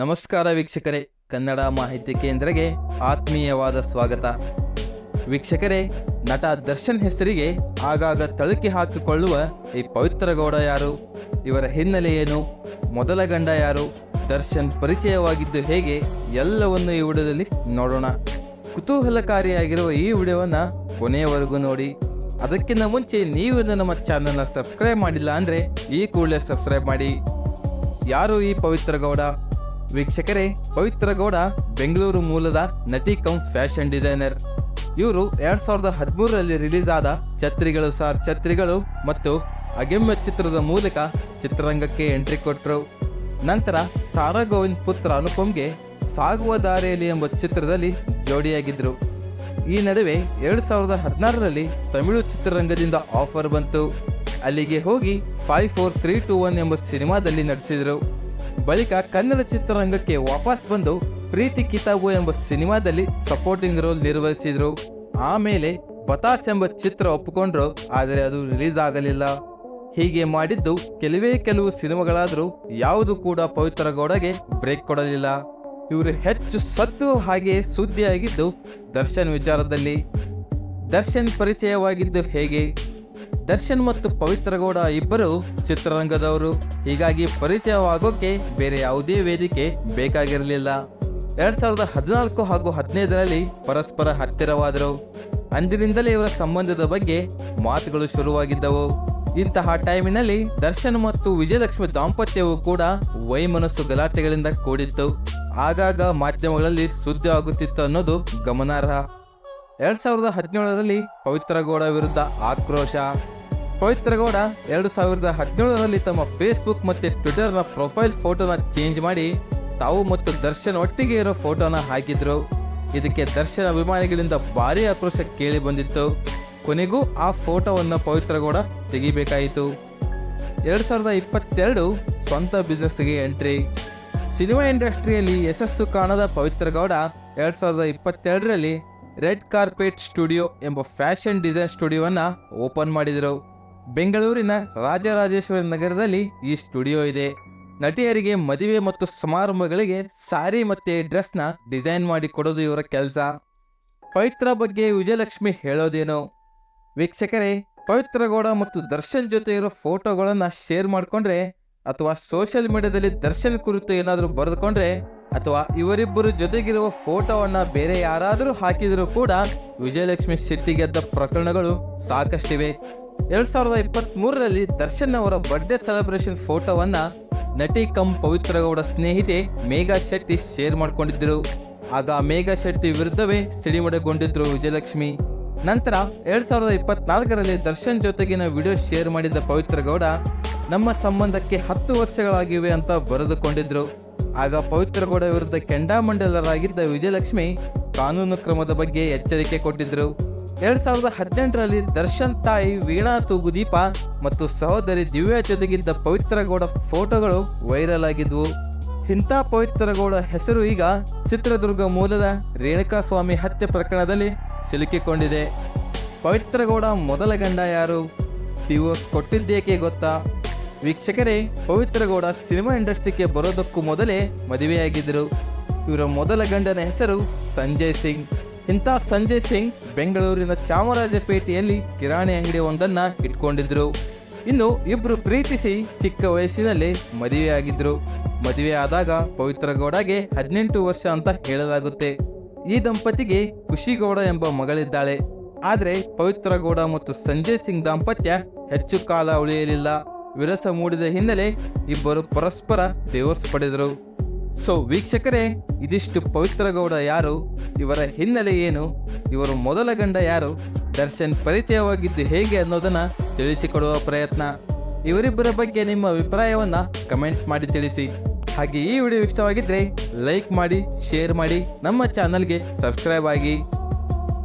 ನಮಸ್ಕಾರ ವೀಕ್ಷಕರೇ. ಕನ್ನಡ ಮಾಹಿತಿ ಕೇಂದ್ರಗೆ ಆತ್ಮೀಯವಾದ ಸ್ವಾಗತ. ವೀಕ್ಷಕರೇ, ನಟ ದರ್ಶನ್ ಹೆಸರಿಗೆ ಆಗಾಗ ತಳುಕಿ ಹಾಕಿಕೊಳ್ಳುವ ಈ ಪವಿತ್ರ ಗೌಡ ಯಾರು? ಇವರ ಹಿನ್ನೆಲೆ ಏನು? ಮೊದಲ ಗಂಡ ಯಾರು? ದರ್ಶನ್ ಪರಿಚಯವಾಗಿದ್ದು ಹೇಗೆ? ಎಲ್ಲವನ್ನು ಈ ವಿಡಿಯೋದಲ್ಲಿ ನೋಡೋಣ. ಕುತೂಹಲಕಾರಿಯಾಗಿರುವ ಈ ವಿಡಿಯೋವನ್ನು ಕೊನೆಯವರೆಗೂ ನೋಡಿ. ಅದಕ್ಕಿಂತ ಮುಂಚೆ ನೀವು ನಮ್ಮ ಚಾನಲ್ನ ಸಬ್ಸ್ಕ್ರೈಬ್ ಮಾಡಿಲ್ಲ ಅಂದರೆ ಈ ಕೂಡಲೇ ಸಬ್ಸ್ಕ್ರೈಬ್ ಮಾಡಿ. ಯಾರು ಈ ಪವಿತ್ರ ಗೌಡ? ವೀಕ್ಷಕರೇ, ಪವಿತ್ರ ಗೌಡ, ಬೆಂಗಳೂರು ಮೂಲದ ನಟಿ ಕಂ ಫ್ಯಾಷನ್ ಡಿಸೈನರ್. ಇವರು ಎರಡ್ ಸಾವಿರದ ಹದಿಮೂರರಲ್ಲಿ ರಿಲೀಸ್ ಆದ ಛತ್ರಿಗಳು ಸಾರ್ ಛತ್ರಿಗಳು ಮತ್ತು ಅಗೆಮ್ಮ ಚಿತ್ರದ ಮೂಲಕ ಚಿತ್ರರಂಗಕ್ಕೆ ಎಂಟ್ರಿ ಕೊಟ್ಟರು ನಂತರ ಸಾರಾ ಗೋವಿಂದ್ ಪುತ್ರ ಅನುಪಮ್ಗೆ ಸಾಗುವ ದಾರಿಯಲ್ಲಿ ಎಂಬ ಚಿತ್ರದಲ್ಲಿ ಜೋಡಿಯಾಗಿದ್ದರು ಈ ನಡುವೆ ಎರಡು ಸಾವಿರದ ಹದಿನಾರರಲ್ಲಿ ತಮಿಳು ಚಿತ್ರರಂಗದಿಂದ ಆಫರ್ ಬಂತು. ಅಲ್ಲಿಗೆ ಹೋಗಿ five four three two one ಎಂಬ ಸಿನಿಮಾದಲ್ಲಿ ನಟಿಸಿದರು. ಬಳಿಕ ಕನ್ನಡ ಚಿತ್ರರಂಗಕ್ಕೆ ವಾಪಸ್ ಬಂದು ಪ್ರೀತಿ ಕಿತಾಬು ಎಂಬ ಸಿನಿಮಾದಲ್ಲಿ ಸಪೋರ್ಟಿಂಗ್ ರೋಲ್ ನಿರ್ವಹಿಸಿದರು. ಆಮೇಲೆ ಬತಾಸ್ ಎಂಬ ಚಿತ್ರ ಒಪ್ಪಿಕೊಂಡ್ರು ಆದರೆ ಅದು ರಿಲೀಸ್ ಆಗಲಿಲ್ಲ. ಹೀಗೆ ಮಾಡಿದ್ದು ಕೆಲವೇ ಕೆಲವು ಸಿನಿಮಾಗಳಾದರೂ ಯಾವುದು ಕೂಡ ಪವಿತ್ರ ಗೌಡಗೆ ಬ್ರೇಕ್ ಕೊಡಲಿಲ್ಲ. ಇವರು ಹೆಚ್ಚು ಸದ್ದು ಹಾಗೆ ಸುದ್ದಿಯಾಗಿದ್ದು ದರ್ಶನ್ ವಿಚಾರದಲ್ಲಿ. ದರ್ಶನ್ ಪರಿಚಯವಾಗಿದ್ದು ಹೇಗೆ? ದರ್ಶನ್ ಮತ್ತು ಪವಿತ್ರಗೌಡ ಇಬ್ಬರು ಚಿತ್ರರಂಗದವರು. ಹೀಗಾಗಿ ಪರಿಚಯವಾಗೋಕೆ ಬೇರೆ ಯಾವುದೇ ವೇದಿಕೆ ಬೇಕಾಗಿರಲಿಲ್ಲ. ಎರಡ್ ಸಾವಿರದ ಹದಿನಾಲ್ಕು ಹಾಗೂ ಹದಿನೈದರಲ್ಲಿ ಪರಸ್ಪರ ಹತ್ತಿರವಾದರು. ಅಂದಿನಿಂದಲೇ ಇವರ ಸಂಬಂಧದ ಬಗ್ಗೆ ಮಾತುಗಳು ಶುರುವಾಗಿದ್ದವು. ಇಂತಹ ಟೈಮಿನಲ್ಲಿ ದರ್ಶನ್ ಮತ್ತು ವಿಜಯಲಕ್ಷ್ಮಿ ದಾಂಪತ್ಯವು ಕೂಡ ವೈಮನಸ್ಸು ಗಲಾಟೆಗಳಿಂದ ಕೂಡಿತ್ತು. ಆಗಾಗ ಮಾಧ್ಯಮಗಳಲ್ಲಿ ಸುದ್ದಿ ಆಗುತ್ತಿತ್ತು ಅನ್ನೋದು ಗಮನಾರ್ಹ. ಎರಡ್ ಸಾವಿರದ ಹದಿನೇಳರಲ್ಲಿ ಪವಿತ್ರಗೌಡ ವಿರುದ್ಧ ಆಕ್ರೋಶ. ಪವಿತ್ರಗೌಡ ಎರಡು ಸಾವಿರದ ಹದಿನೇಳರಲ್ಲಿ ತಮ್ಮ ಫೇಸ್ಬುಕ್ ಮತ್ತು ಟ್ವಿಟರ್ನ ಪ್ರೊಫೈಲ್ ಫೋಟೋನ ಚೇಂಜ್ ಮಾಡಿ ತಾವು ಮತ್ತು ದರ್ಶನ್ ಒಟ್ಟಿಗೆ ಇರೋ ಫೋಟೋನ ಹಾಕಿದ್ರು. ಇದಕ್ಕೆ ದರ್ಶನ್ ಅಭಿಮಾನಿಗಳಿಂದ ಭಾರೀ ಆಕ್ರೋಶ ಕೇಳಿ ಬಂದಿತ್ತು. ಕೊನೆಗೂ ಆ ಫೋಟೋವನ್ನು ಪವಿತ್ರಗೌಡ ತೆಗಿಬೇಕಾಯಿತು. ಎರಡು ಸಾವಿರದ ಇಪ್ಪತ್ತೆರಡು ಸ್ವಂತ ಬಿಸ್ನೆಸ್ಗೆ ಎಂಟ್ರಿ ಸಿನಿಮಾ ಇಂಡಸ್ಟ್ರಿಯಲ್ಲಿ ಯಶಸ್ಸು ಕಾಣದ ಪವಿತ್ರಗೌಡ ಎರಡ್ ಸಾವಿರದ ಇಪ್ಪತ್ತೆರಡರಲ್ಲಿ ರೆಡ್ ಕಾರ್ಪೆಟ್ ಸ್ಟುಡಿಯೋ ಎಂಬ ಫ್ಯಾಷನ್ ಡಿಸೈನ್ ಸ್ಟುಡಿಯೋವನ್ನು ಓಪನ್ ಮಾಡಿದರು. ಬೆಂಗಳೂರಿನ ರಾಜರಾಜೇಶ್ವರಿ ನಗರದಲ್ಲಿ ಈ ಸ್ಟುಡಿಯೋ ಇದೆ. ನಟಿಯರಿಗೆ ಮದುವೆ ಮತ್ತು ಸಮಾರಂಭಗಳಿಗೆ ಸಾರಿ ಮತ್ತೆ ಡ್ರೆಸ್ನ ಡಿಸೈನ್ ಮಾಡಿ ಕೊಡೋದು ಇವರ ಕೆಲಸ. ಪವಿತ್ರ ಬಗ್ಗೆ ವಿಜಯಲಕ್ಷ್ಮಿ ಹೇಳೋದೇನು? ವೀಕ್ಷಕರೇ, ಪವಿತ್ರ ಗೌಡ ಮತ್ತು ದರ್ಶನ್ ಜೊತೆ ಇರೋ ಫೋಟೋಗಳನ್ನು ಶೇರ್ ಮಾಡಿಕೊಂಡ್ರೆ ಅಥವಾ ಸೋಷಿಯಲ್ ಮೀಡಿಯಾದಲ್ಲಿ ದರ್ಶನ್ ಕುರಿತು ಏನಾದರೂ ಬರೆದುಕೊಂಡ್ರೆ ಅಥವಾ ಇವರಿಬ್ಬರು ಜೊತೆಗಿರುವ ಫೋಟೋವನ್ನ ಬೇರೆ ಯಾರಾದರೂ ಹಾಕಿದರೂ ಕೂಡ ವಿಜಯಲಕ್ಷ್ಮಿ ಸಿಟ್ಟಿಗೆದ್ದ ಪ್ರಕರಣಗಳು ಸಾಕಷ್ಟಿವೆ. ಎರಡ್ ಸಾವಿರದ ಇಪ್ಪತ್ತ್ ಮೂರರಲ್ಲಿ ದರ್ಶನ್ ಅವರ ಬರ್ಡೇ ಸೆಲೆಬ್ರೇಷನ್ ಫೋಟೋವನ್ನ ನಟಿ ಕಂ ಪವಿತ್ರ ಗೌಡ ಸ್ನೇಹಿತೆ ಮೇಘಾ ಶೆಟ್ಟಿ ಶೇರ್ ಮಾಡಿಕೊಂಡಿದ್ದರು ಆಗ ಮೇಘಾ ಶೆಟ್ಟಿ ವಿರುದ್ಧವೇ ಸಿಡಿಮಡೆಗೊಂಡಿದ್ರು ವಿಜಯಲಕ್ಷ್ಮಿ. ನಂತರ ಎರಡ್ ಸಾವಿರದ ಇಪ್ಪತ್ನಾಲ್ಕರಲ್ಲಿ ದರ್ಶನ್ ಜೊತೆಗಿನ ವಿಡಿಯೋ ಶೇರ್ ಮಾಡಿದ್ದ ಪವಿತ್ರ ಗೌಡ ನಮ್ಮ ಸಂಬಂಧಕ್ಕೆ ಹತ್ತು ವರ್ಷಗಳಾಗಿವೆ ಅಂತ ಬರೆದುಕೊಂಡಿದ್ರು. ಆಗ ಪವಿತ್ರ ಗೌಡ ವಿರುದ್ಧ ಕೆಂಡಾಮಂಡಲರಾಗಿದ್ದ ವಿಜಯಲಕ್ಷ್ಮಿ ಕಾನೂನು ಕ್ರಮದ ಬಗ್ಗೆ ಎಚ್ಚರಿಕೆ ಕೊಟ್ಟಿದ್ದರು ಎರಡ್ ಸಾವಿರದ ಹದಿನೆಂಟರಲ್ಲಿ ದರ್ಶನ್ ತಾಯಿ ವೀಣಾ ತೂಗುದೀಪ ಮತ್ತು ಸಹೋದರಿ ದಿವ್ಯಾ ಜೊತೆಗಿದ್ದ ಪವಿತ್ರ ಗೌಡ ಫೋಟೋಗಳು ವೈರಲ್ ಆಗಿದ್ವು. ಇಂಥ ಪವಿತ್ರ ಗೌಡ ಹೆಸರು ಈಗ ಚಿತ್ರದುರ್ಗ ಮೂಲದ ರೇಣುಕಾ ಸ್ವಾಮಿ ಹತ್ಯೆ ಪ್ರಕರಣದಲ್ಲಿ ಸಿಲುಕಿಕೊಂಡಿದೆ. ಪವಿತ್ರ ಗೌಡ ಮೊದಲ ಗಂಡ ಯಾರು? ಡಿವೋರ್ಸ್ ಕೊಟ್ಟಿದ್ದೇಕೆ ಗೊತ್ತಾ? ವೀಕ್ಷಕರೇ, ಪವಿತ್ರ ಗೌಡ ಸಿನಿಮಾ ಇಂಡಸ್ಟ್ರಿಗೆ ಬರೋದಕ್ಕೂ ಮೊದಲೇ ಮದುವೆಯಾಗಿದ್ದರು. ಇವರ ಮೊದಲ ಗಂಡನ ಹೆಸರು ಸಂಜಯ್ ಸಿಂಗ್. ಇಂಥ ಸಂಜಯ್ ಸಿಂಗ್ ಬೆಂಗಳೂರಿನ ಚಾಮರಾಜಪೇಟೆಯಲ್ಲಿ ಕಿರಾಣಿ ಅಂಗಡಿ ಒಂದನ್ನ ಇಟ್ಕೊಂಡಿದ್ರು. ಇನ್ನು ಇಬ್ರು ಪ್ರೀತಿಸಿ ಚಿಕ್ಕ ವಯಸ್ಸಿನಲ್ಲಿ ಮದುವೆಯಾಗಿದ್ರು. ಮದುವೆ ಆದಾಗ ಪವಿತ್ರ ಗೌಡಗೆ ಹದಿನೆಂಟು ವರ್ಷ ಅಂತ ಹೇಳಲಾಗುತ್ತೆ. ಈ ದಂಪತಿಗೆ ಖುಷಿಗೌಡ ಎಂಬ ಮಗಳಿದ್ದಾಳೆ. ಆದರೆ ಪವಿತ್ರ ಗೌಡ ಮತ್ತು ಸಂಜಯ್ ಸಿಂಗ್ ದಾಂಪತ್ಯ ಹೆಚ್ಚು ಕಾಲ ಉಳಿಯಲಿಲ್ಲ. ವಿರಸ ಮೂಡಿದ ಹಿನ್ನೆಲೆ ಇಬ್ಬರು ಪರಸ್ಪರ ಡಿವೋರ್ಸ್ ಪಡೆದರು. ಸೊ ವೀಕ್ಷಕರೇ, ಇದಿಷ್ಟು ಪವಿತ್ರ ಗೌಡ ಯಾರು? ಇವರ ಹಿನ್ನೆಲೆ ಏನು? ಇವರು ಮೊದಲ ಗಂಡ ಯಾರು? ದರ್ಶನ್ ಪರಿಚಯವಾಗಿದ್ದು ಹೇಗೆ ಅನ್ನೋದನ್ನ ತಿಳಿಸಿಕೊಡುವ ಪ್ರಯತ್ನ. ಇವರಿಬ್ಬರ ಬಗ್ಗೆ ನಿಮ್ಮ ಅಭಿಪ್ರಾಯವನ್ನ ಕಮೆಂಟ್ ಮಾಡಿ ತಿಳಿಸಿ. ಹಾಗೆ ಈ ವಿಡಿಯೋ ಇಷ್ಟವಾಗಿದ್ರೆ ಲೈಕ್ ಮಾಡಿ ಶೇರ್ ಮಾಡಿ. ನಮ್ಮ ಚಾನಲ್ಗೆ ಸಬ್ಸ್ಕ್ರೈಬ್ ಆಗಿ.